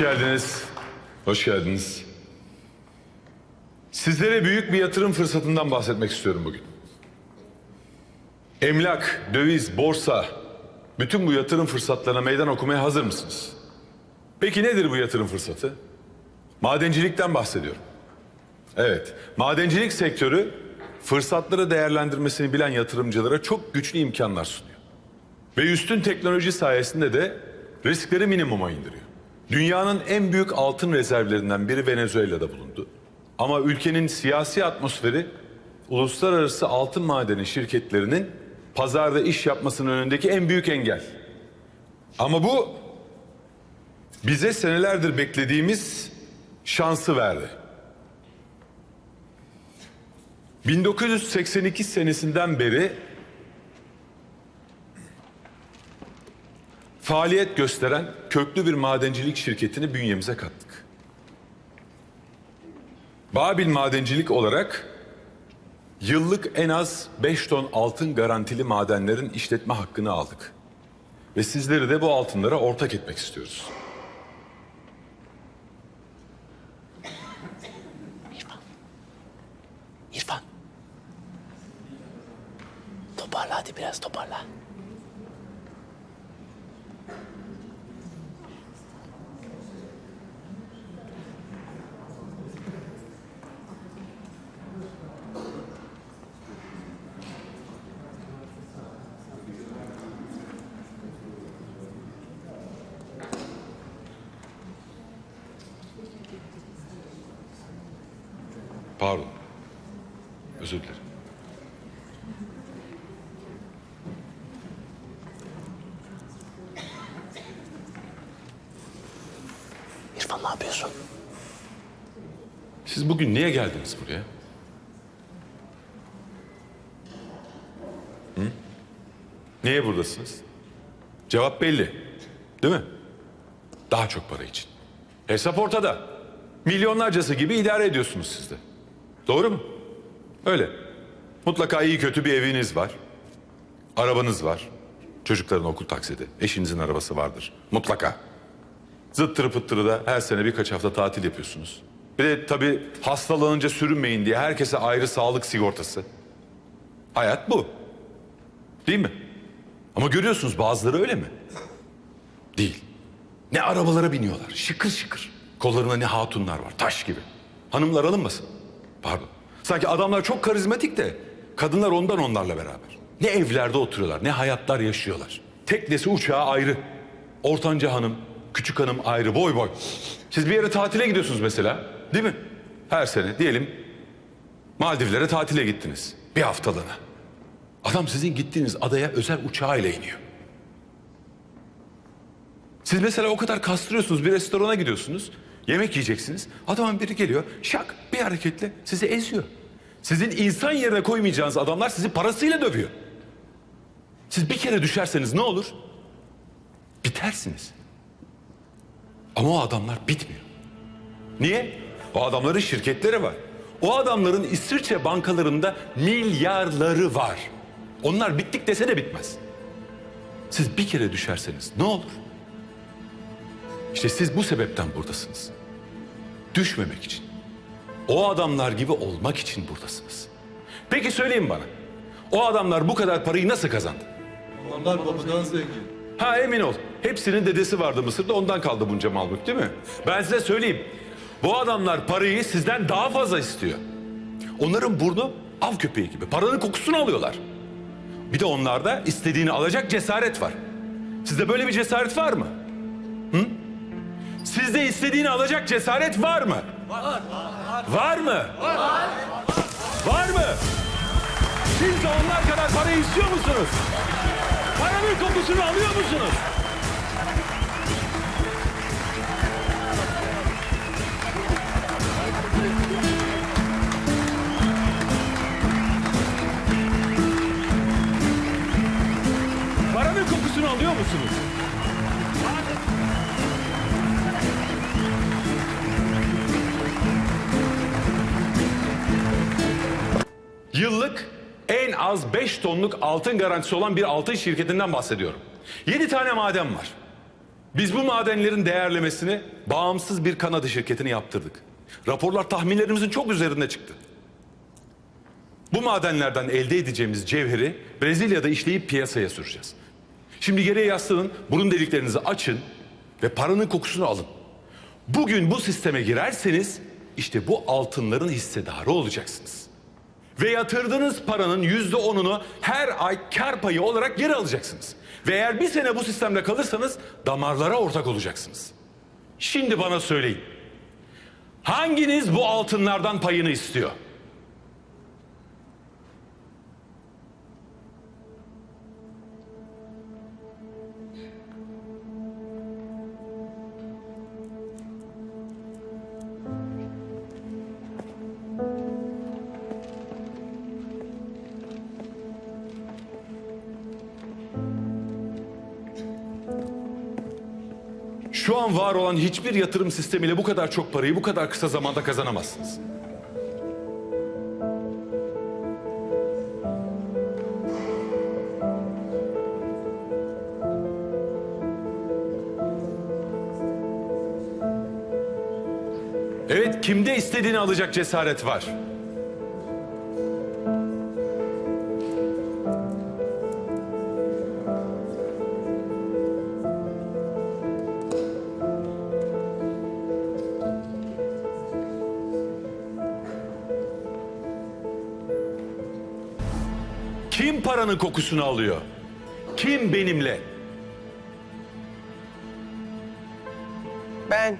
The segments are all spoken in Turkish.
Hoş geldiniz. Hoş geldiniz. Sizlere büyük bir yatırım fırsatından bahsetmek istiyorum bugün. Emlak, döviz, borsa, bütün bu yatırım fırsatlarına meydan okumaya hazır mısınız? Peki nedir bu yatırım fırsatı? Madencilikten bahsediyorum. Evet, madencilik sektörü fırsatları değerlendirmesini bilen yatırımcılara çok güçlü imkanlar sunuyor. Ve üstün teknoloji sayesinde de riskleri minimuma indiriyor. Dünyanın en büyük altın rezervlerinden biri Venezuela'da bulundu. Ama ülkenin siyasi atmosferi uluslararası altın madeni şirketlerinin pazarda iş yapmasının önündeki en büyük engel. Ama bu bize senelerdir beklediğimiz şansı verdi. 1982 senesinden beri faaliyet gösteren köklü bir madencilik şirketini bünyemize kattık. Babil Madencilik olarak yıllık en az 5 ton altın garantili madenlerin işletme hakkını aldık. Ve sizleri de bu altınlara ortak etmek istiyoruz. İrfan. İrfan. Toparla hadi biraz toparla. Pardon. Özür dilerim. İrfan ne yapıyorsun? Siz bugün niye geldiniz buraya? Hı? Niye buradasınız? Cevap belli. Değil mi? Daha çok para için. Hesap ortada. Milyonlarcası gibi idare ediyorsunuz siz de. Doğru mu? Öyle. Mutlaka iyi kötü bir eviniz var. Arabanız var. Çocukların okul taksidi. Eşinizin arabası vardır. Mutlaka. Zıttırı pıttırı da her sene birkaç hafta tatil yapıyorsunuz. Bir de tabii hastalanınca sürünmeyin diye herkese ayrı sağlık sigortası. Hayat bu. Değil mi? Ama görüyorsunuz bazıları öyle mi? Değil. Ne arabalara biniyorlar. Şıkır şıkır. Kollarına ne hatunlar var. Taş gibi. Hanımlar alınmasın. Pardon. Sanki adamlar çok karizmatik de kadınlar ondan onlarla beraber. Ne evlerde oturuyorlar, ne hayatlar yaşıyorlar. Teknesi uçağı ayrı. Ortanca hanım, küçük hanım ayrı, boy boy. Siz bir yere tatile gidiyorsunuz mesela, değil mi? Her sene diyelim Maldivlere tatile gittiniz. Bir haftalığına. Adam sizin gittiğiniz adaya özel uçağıyla iniyor. Siz mesela o kadar kastırıyorsunuz bir restorana gidiyorsunuz. Yemek yiyeceksiniz. Adamın biri geliyor şak bir hareketle sizi eziyor. Sizin insan yerine koymayacağınız adamlar sizi parasıyla dövüyor. Siz bir kere düşerseniz ne olur? Bitersiniz. Ama o adamlar bitmiyor. Niye? O adamların şirketleri var. O adamların İsviçre bankalarında milyarları var. Onlar bittik dese de bitmez. Siz bir kere düşerseniz ne olur? İşte siz bu sebepten buradasınız. Düşmemek için. O adamlar gibi olmak için buradasınız. Peki söyleyin bana. O adamlar bu kadar parayı nasıl kazandı? Onlar babadan zengin. Ha emin ol. Hepsinin dedesi vardı Mısır'da ondan kaldı bunca mal mülk değil mi? Ben size söyleyeyim. Bu adamlar parayı sizden daha fazla istiyor. Onların burnu av köpeği gibi. Paranın kokusunu alıyorlar. Bir de onlarda istediğini alacak cesaret var. Sizde böyle bir cesaret var mı? Hı? Sizde istediğini alacak cesaret var mı? Var. Var mı? Var. Var mı? Siz de onlar kadar parayı istiyor musunuz? Paranın kokusunu alıyor musunuz? 5 tonluk altın garantisi olan bir altın şirketinden bahsediyorum. 7 tane maden var. Biz bu madenlerin değerlemesini bağımsız bir Kanada şirketine yaptırdık. Raporlar tahminlerimizin çok üzerinde çıktı. Bu madenlerden elde edeceğimiz cevheri Brezilya'da işleyip piyasaya süreceğiz. Şimdi geriye yaslanın, burun deliklerinizi açın ve paranın kokusunu alın. Bugün bu sisteme girerseniz işte bu altınların hissedarı olacaksınız. Ve yatırdığınız paranın yüzde onunu her ay kar payı olarak geri alacaksınız. Ve eğer bir sene bu sistemde kalırsanız damarlara ortak olacaksınız. Şimdi bana söyleyin. Hanginiz bu altınlardan payını istiyor? An var olan hiçbir yatırım sistemiyle bu kadar çok parayı bu kadar kısa zamanda kazanamazsınız. Evet, kimde istediğini alacak cesaret var. Paranın kokusunu alıyor? Kim benimle? Ben.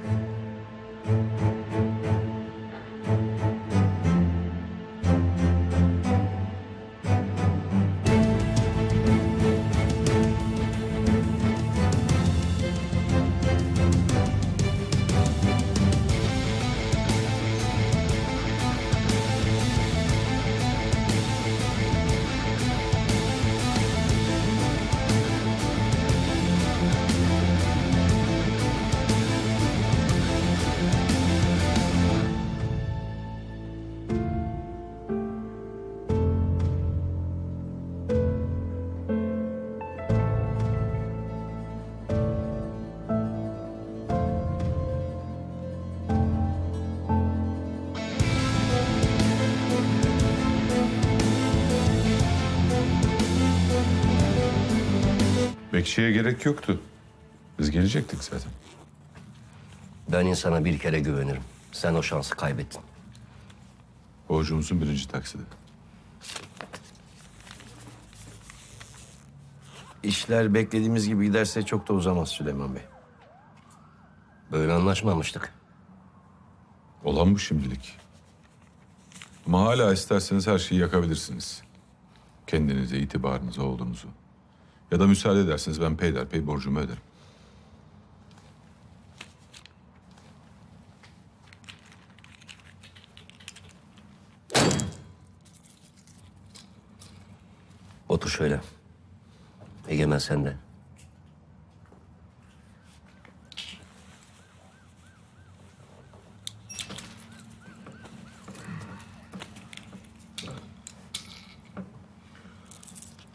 Bekçiye gerek yoktu. Biz gelecektik zaten. Ben insana bir kere güvenirim. Sen o şansı kaybettin. Borcumuzun birinci taksidi. İşler beklediğimiz gibi giderse çok da uzamaz Süleyman Bey. Böyle anlaşmamıştık. Olan bu şimdilik. Ama hala isterseniz her şeyi yakabilirsiniz. Kendinize, itibarınıza, oğlunuzu. Ya da müsaade ederseniz ben peyderpey borcumu öderim. Otur şöyle. Egemen sen de.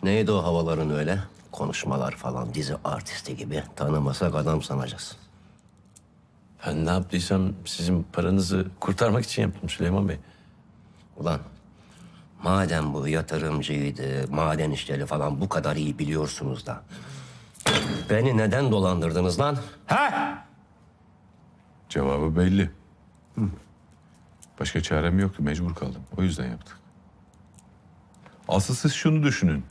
Neydi o havaların öyle? Konuşmalar falan dizi artisti gibi. Tanımasak adam sanacağız. Ben ne yaptıysam sizin paranızı kurtarmak için yaptım Süleyman Bey. Ulan madem bu yatırımcıydı, maden işleri falan bu kadar iyi biliyorsunuz da... ...beni neden dolandırdınız lan? Cevabı belli. Başka çarem yoktu, mecbur kaldım. O yüzden yaptık. Asıl siz şunu düşünün.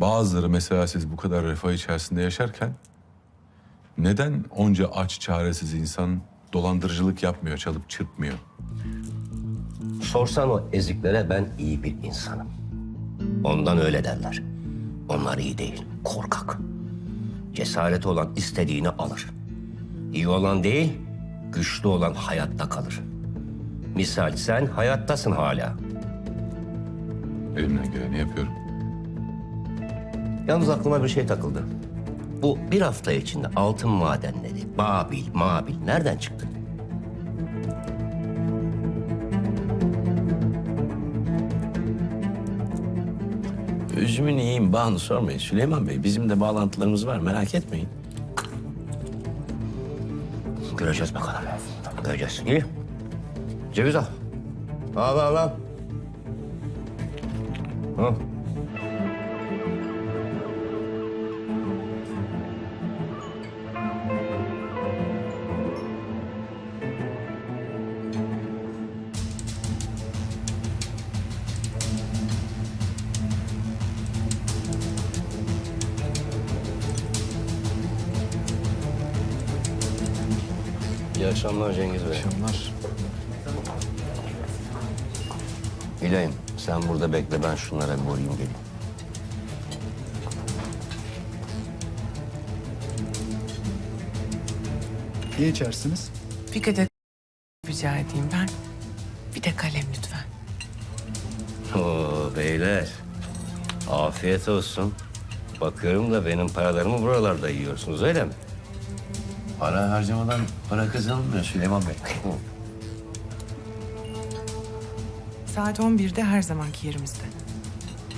Bazıları mesela siz bu kadar refah içerisinde yaşarken... ...neden onca aç, çaresiz insan dolandırıcılık yapmıyor, çalıp çırpmıyor? Sorsan o eziklere ben iyi bir insanım. Ondan öyle derler. Onlar iyi değil, korkak. Cesareti olan istediğini alır. İyi olan değil, güçlü olan hayatta kalır. Misal sen hayattasın hala. Elimden geleni yapıyorum. Yalnız aklıma bir şey takıldı. Bu bir hafta içinde altın madenleri, Babil, Mabil nereden çıktı? Üzümün iyiyim bağını sormayın Süleyman Bey. Bizim de bağlantılarımız var merak etmeyin. Göreceğiz bakalım. Göreceğiz. İyi. Ceviz al. Al al al. Al. Akşamlar Cengiz Bey. Akşamlar. İlayim sen burada bekle ben şunlara bir uğrayayım geleyim. Ne içersiniz? Bir kadeh rica edeyim ben. Bir de kalem lütfen. Oo beyler. Afiyet olsun. Bakıyorum da benim paralarımı buralarda yiyorsunuz öyle mi? Para harcamadan para kazanılmıyor Süleyman Bey. Saat 11'de her zamanki yerimizde.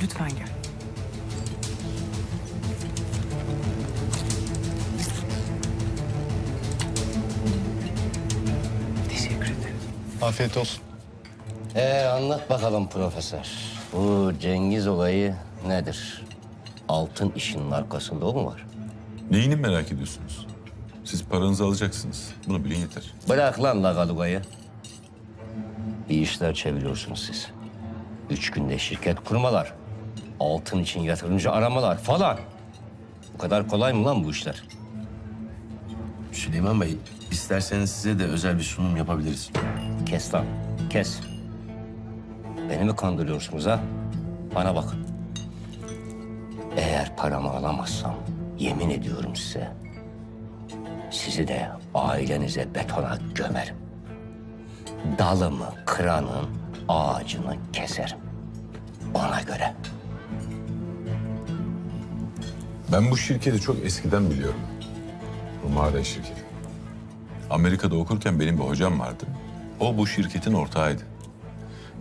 Lütfen gel. Teşekkür ederim. Afiyet olsun. Ee anlat bakalım profesör. Bu Cengiz olayı nedir? Altın işinin arkasında o mu var? Neyini merak ediyorsunuz? Siz paranızı alacaksınız. Bunu bilin yeter. Bırak lan Lagaluga'yı. Bir işler çeviriyorsunuz siz. Üç günde şirket kurmalar. Altın için yatırımcı aramalar falan. Bu kadar kolay mı lan bu işler? Süleyman Bey, isterseniz size de özel bir sunum yapabiliriz. Kes lan, kes. Beni mi kandırıyorsunuz ha? Bana bak. Eğer paramı alamazsam yemin ediyorum size. Sizi de ailenize betona gömerim. Dalımı kıranın ağacını keserim. Ona göre. Ben bu şirketi çok eskiden biliyorum. Bu şirketi. Amerika'da okurken benim bir hocam vardı. O bu şirketin ortağıydı.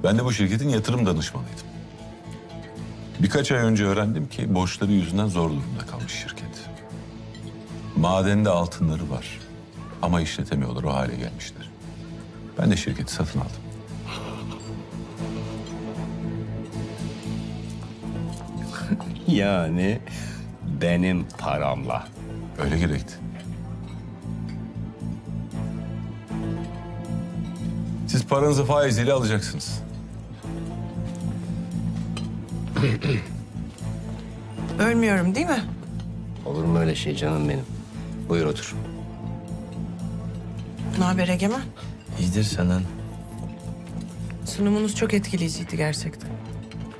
Ben de bu şirketin yatırım danışmanıydım. Birkaç ay önce öğrendim ki borçları yüzünden zor durumda kalmış şirket. Madende altınları var ama işletemiyorlar o hale gelmişler. Ben de şirketi satın aldım. Yani benim paramla. Öyle gerekti. Siz paranızı faiziyle alacaksınız. Ölmüyorum değil mi? Olur mu öyle şey canım benim? Buyur otur. Ne haber Egemen? İyidir senden. Sunumunuz çok etkileyiciydi gerçekten.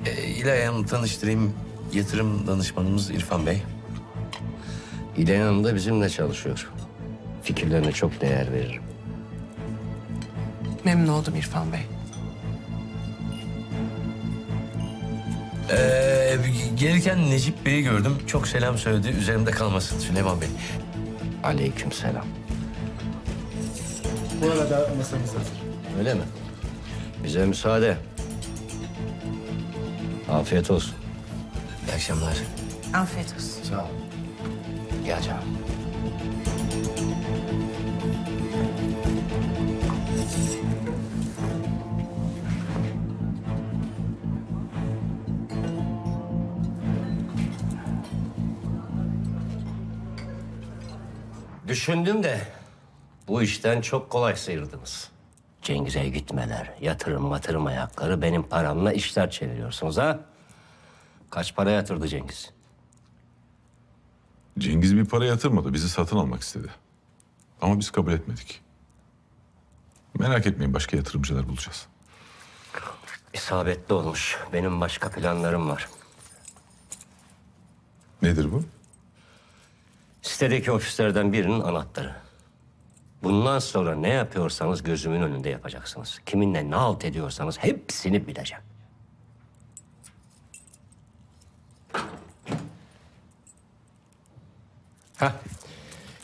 Ee, İlay Hanım tanıştırayım. Yatırım danışmanımız İrfan Bey. İlhan Hanım da bizimle çalışıyor. Fikirlerine çok değer veririm. Memnun oldum İrfan Bey. Ee, gelirken Necip Bey'i gördüm. Çok selam söyledi. Üzerimde kalmasın Süleyman Bey. Aleyküm selam. Bu arada masamız hazır. Öyle mi? Bize müsaade. Afiyet olsun. İyi akşamlar. Afiyet olsun. Sağ ol. Gel canım. Düşündüm de bu işten çok kolay sıyrıldınız. Cengiz'e gitmeler, yatırım matırım ayakları benim paramla işler çeviriyorsunuz ha? Kaç para yatırdı Cengiz? Cengiz bir para yatırmadı. Bizi satın almak istedi. Ama biz kabul etmedik. Merak etmeyin başka yatırımcılar bulacağız. İsabetli olmuş. Benim başka planlarım var. Nedir bu? Sitedeki ofislerden birinin anahtarı. Bundan sonra ne yapıyorsanız gözümün önünde yapacaksınız. Kiminle ne halt ediyorsanız hepsini bileceğim. Hah.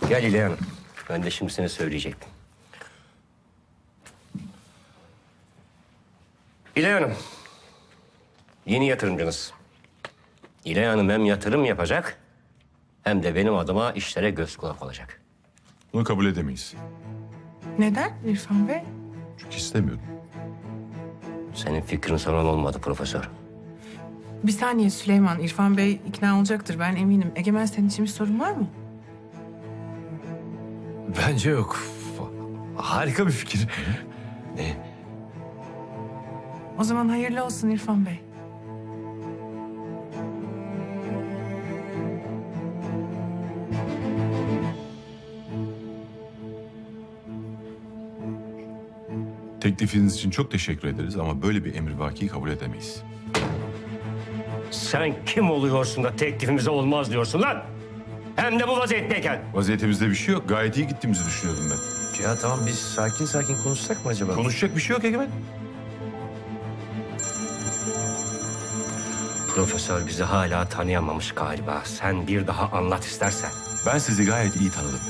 Gel Hanım. Ben de şimdi sana söyleyecektim. İlhan Hanım. Yeni yatırımcınız. İlhan Hanım hem yatırım yapacak hem de benim adıma işlere göz kulak olacak. Bunu kabul edemeyiz. Neden İrfan Bey? Çünkü istemiyorum. Senin fikrin soran olmadı profesör. Bir saniye Süleyman. İrfan Bey ikna olacaktır ben eminim. Egemen senin için bir sorun var mı? Bence yok. Harika bir fikir. Ne? O zaman hayırlı olsun İrfan Bey. Teklifiniz için çok teşekkür ederiz ama böyle bir emrivaki kabul edemeyiz. Sen kim oluyorsun da teklifimize olmaz diyorsun lan? Hem de bu vaziyetteyken. Vaziyetimizde bir şey yok. Gayet iyi gittiğimizi düşünüyordum ben. Ya tamam biz sakin sakin konuşsak mı acaba? Konuşacak bir şey yok Egemen. Profesör bizi hala tanıyamamış galiba. Sen bir daha anlat istersen. Ben sizi gayet iyi tanıdım.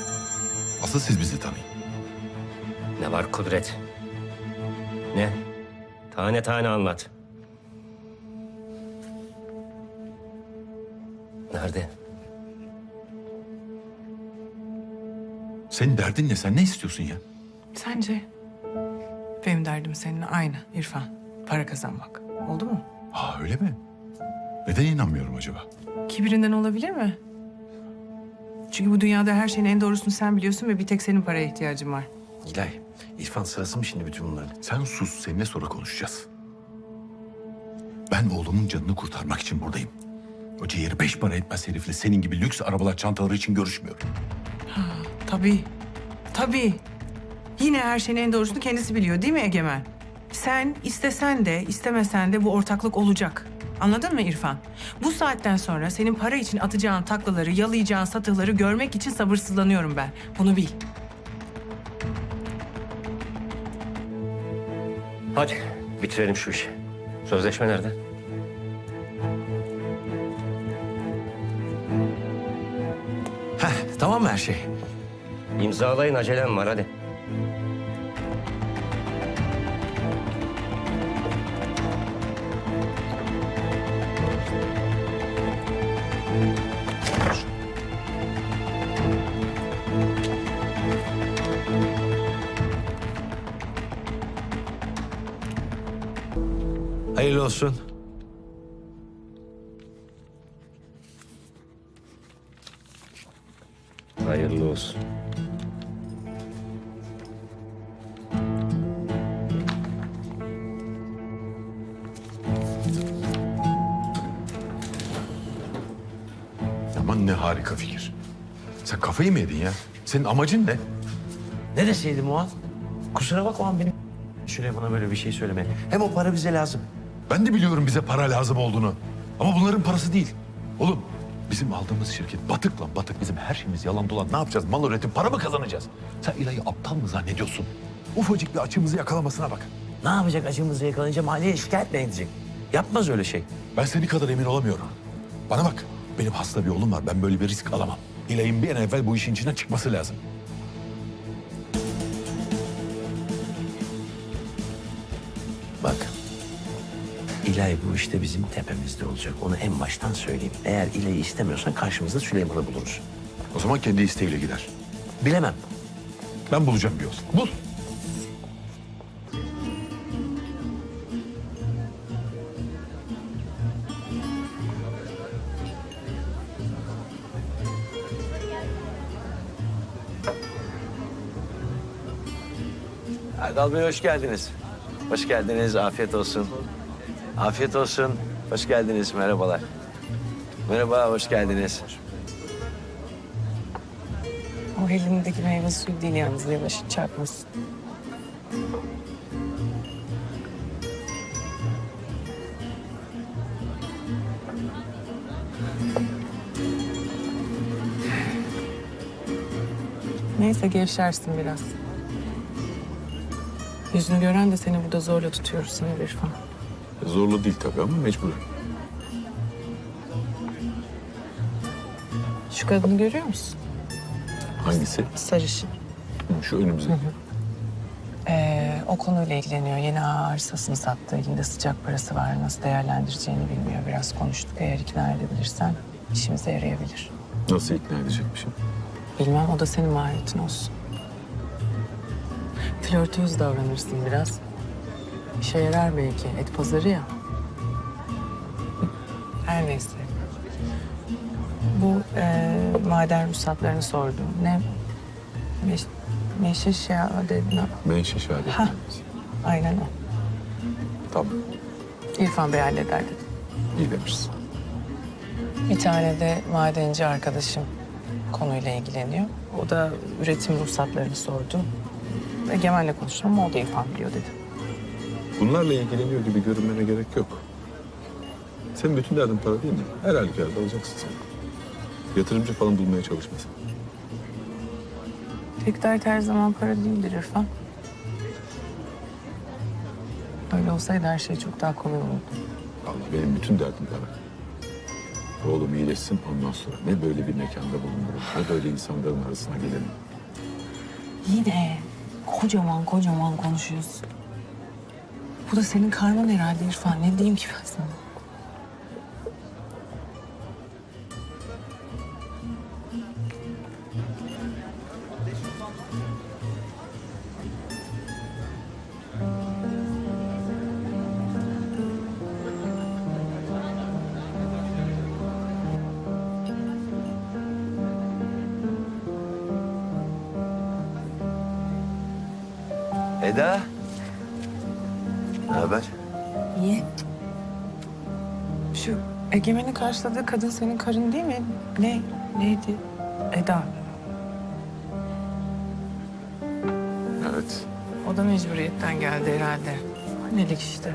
Asıl siz bizi tanıyın. Ne var Kudret? Ne? Tane tane anlat. Nerede? Senin derdin ne? Sen ne istiyorsun ya? Sence? Benim derdim seninle aynı İrfan. Para kazanmak. Oldu mu? Ha öyle mi? Neden inanmıyorum acaba? Kibirinden olabilir mi? Çünkü bu dünyada her şeyin en doğrusunu sen biliyorsun ve bir tek senin paraya ihtiyacın var. İlay, İrfan sırası mı şimdi bütün bunların? Sen sus, seninle sonra konuşacağız. Ben oğlumun canını kurtarmak için buradayım. O ciğeri beş para etmez herifle senin gibi lüks arabalar çantaları için görüşmüyorum. Tabii. Tabii. Yine her şeyin en doğrusunu kendisi biliyor değil mi Egemen? Sen istesen de istemesen de bu ortaklık olacak. Anladın mı İrfan? Bu saatten sonra senin para için atacağın taklaları, yalayacağın satıları görmek için sabırsızlanıyorum ben. Bunu bil. Hadi bitirelim şu işi. Sözleşme nerede? Heh, tamam mı her şey? İmzalayın acelem var hadi. Olsun. Hayırlı olsun. Aman ne harika fikir. Sen kafayı mı yedin ya? Senin amacın ne? Ne deseydim o an? Kusura bakma an benim Süleyman'a böyle bir şey söyleme. Hem o para bize lazım. Ben de biliyorum bize para lazım olduğunu. Ama bunların parası değil. Oğlum bizim aldığımız şirket batık lan batık. Bizim her şeyimiz yalan dolan. Ne yapacağız? Mal üretip para mı kazanacağız? Sen İlay'ı aptal mı zannediyorsun? Ufacık bir açımızı yakalamasına bak. Ne yapacak acımızı yakalayınca mahalleye şikayet mi edecek? Yapmaz öyle şey. Ben seni kadar emin olamıyorum. Bana bak. Benim hasta bir oğlum var. Ben böyle bir risk alamam. İlay'ın bir an evvel bu işin içinden çıkması lazım. İlay bu işte bizim tepemizde olacak. Onu en baştan söyleyeyim. Eğer İlay'ı istemiyorsan karşımızda Süleyman'ı buluruz. O zaman kendi isteğiyle gider. Bilemem. Ben bulacağım bir yol. Bul. Erdal Bey hoş geldiniz. Hoş geldiniz. Afiyet olsun. Afiyet olsun. Hoş geldiniz. Merhabalar. Merhaba, hoş geldiniz. O elindeki meyve suyu değil yalnız yavaş çarpmasın. Neyse gevşersin biraz. Yüzünü gören de seni burada zorla tutuyoruz sana İrfan. Zorlu değil tabii ama mecbur. Şu kadını görüyor musun? Hangisi? Sarışın. Şu önümüzde. Ee, o konuyla ilgileniyor. Yeni arsasını sattı. Elinde sıcak parası var. Nasıl değerlendireceğini bilmiyor. Biraz konuştuk. Eğer ikna edebilirsen işimize yarayabilir. Nasıl ikna edecekmişim? Bilmem o da senin mahiyetin olsun. Flörtöz davranırsın biraz. İşe yarar belki. Et pazarı ya. Her neyse. Bu e, maden ruhsatlarını sordum. Ne? Meş, meşe şey dedin. Menşe şehadet. Ha. Aynen o. Tamam. İrfan Bey halleder dedi. İyi demişsin. Bir tane de madenci arkadaşım konuyla ilgileniyor. O da üretim ruhsatlarını sordu. Egemen'le konuştum ama o da İrfan biliyor dedi. Bunlarla ilgileniyor gibi görünmene gerek yok. Senin bütün derdin para değil mi? Her halükarda alacaksın sen. Yatırımcı falan bulmaya çalışmasın. Tek dert her zaman para değildir İrfan. Öyle olsaydı her şey çok daha kolay olurdu. Allah benim bütün derdim para. Oğlum iyileşsin ondan sonra ne böyle bir mekanda bulunurum, ne böyle insanların arasına gelirim. Yine kocaman kocaman konuşuyorsun. Bu da senin karman herhalde İrfan. Ne diyeyim ki ben sana? Eda. Ne haber? İyi. Şu Egemen'in karşıladığı kadın senin karın değil mi? Ne? Neydi? Eda. Evet. O da mecburiyetten geldi herhalde. Annelik işte.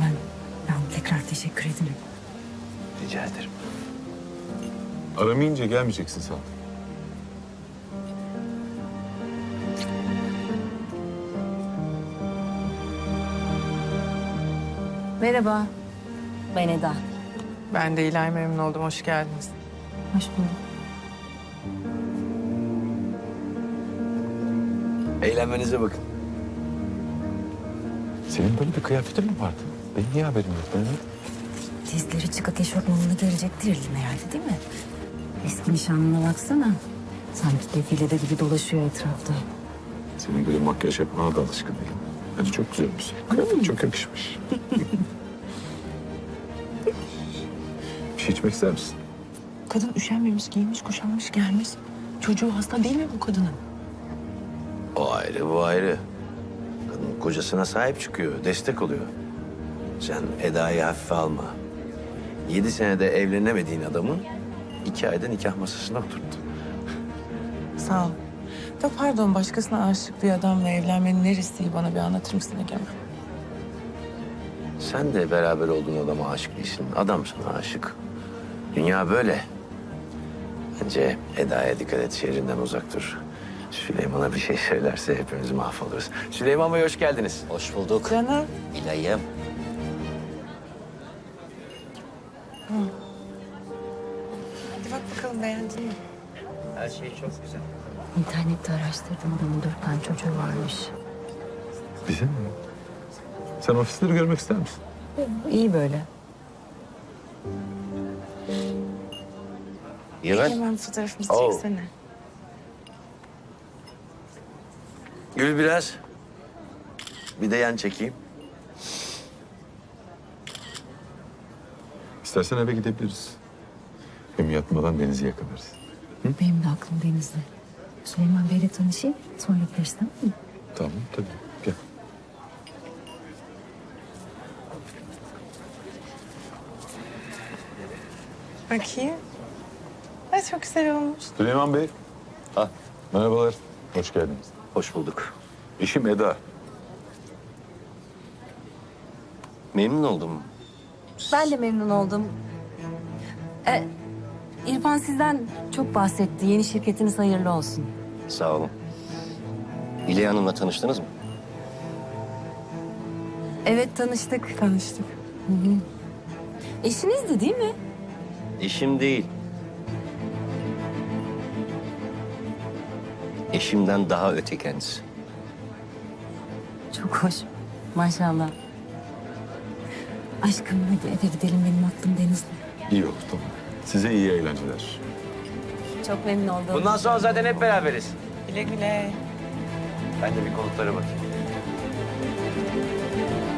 Ben, ben tekrar teşekkür ederim. Rica ederim. Aramayınca gelmeyeceksin sen. Merhaba. Ben Eda. Ben de İlay memnun oldum. Hoş geldiniz. Hoş bulduk. Eğlenmenize bakın. Senin böyle bir kıyafetin mi vardı? Benim niye haberim yok? Ben Dizleri çıkık eşofmanını gelecektir elim herhalde değil mi? Eski nişanlına baksana. Sanki defilede gibi dolaşıyor etrafta. Senin böyle makyaj yapmana da alışkın değilim. Hadi çok güzelmiş. Kıyafet çok yakışmış. bir şey içmek ister misin? Kadın üşenmemiş, giymiş, kuşanmış, gelmiş. Çocuğu hasta değil mi bu kadının? O ayrı, bu ayrı. Kadın kocasına sahip çıkıyor, destek oluyor. Sen Eda'yı hafife alma. Yedi senede evlenemediğin adamı iki ayda nikah masasına oturttu. Sağ ol. Da pardon, başkasına aşık bir adamla evlenmenin neresi bana bir anlatır mısın Egemen? Sen de beraber olduğun adama aşık değilsin. Adam sana aşık. Dünya böyle. Bence Eda'ya dikkat et, şehrinden uzak dur. Süleyman'a bir şey söylerse hepimiz mahvoluruz. Süleyman Bey hoş geldiniz. Hoş bulduk. Canım. İlayım. Çok güzel. İnternette araştırdım adamın dört tane çocuğu varmış. Bize mi? Sen ofisleri görmek ister misin? İyi böyle. Yemen. Hemen fotoğrafımızı Oo. çeksene. Gül biraz. Bir de yan çekeyim. İstersen eve gidebiliriz. Hem yatmadan denizi yakalarız. Benim de aklım denizde. Süleyman Bey'le tanışayım. Sonra gideriz tamam mı? Tamam tabii. Gel. Bakayım. Ay çok güzel olmuş. Süleyman Bey. Ah, merhabalar. Hoş geldiniz. Hoş bulduk. Eşim Eda. Memnun oldum. Ben de memnun oldum. Ee, İrfan sizden çok bahsetti. Yeni şirketiniz hayırlı olsun. Sağ olun. İlay Hanım'la tanıştınız mı? Evet tanıştık. Tanıştık. Eşinizdi değil mi? Eşim değil. Eşimden daha öte kendisi. Çok hoş. Maşallah. Aşkım hadi eve gidelim benim aklım denizde. İyi olur tamam. Size iyi eğlenceler. Çok memnun oldum. Bundan sonra zaten hep beraberiz. Güle güle. Ben de bir konuklara bakayım.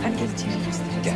Hadi gel içeri. Gel.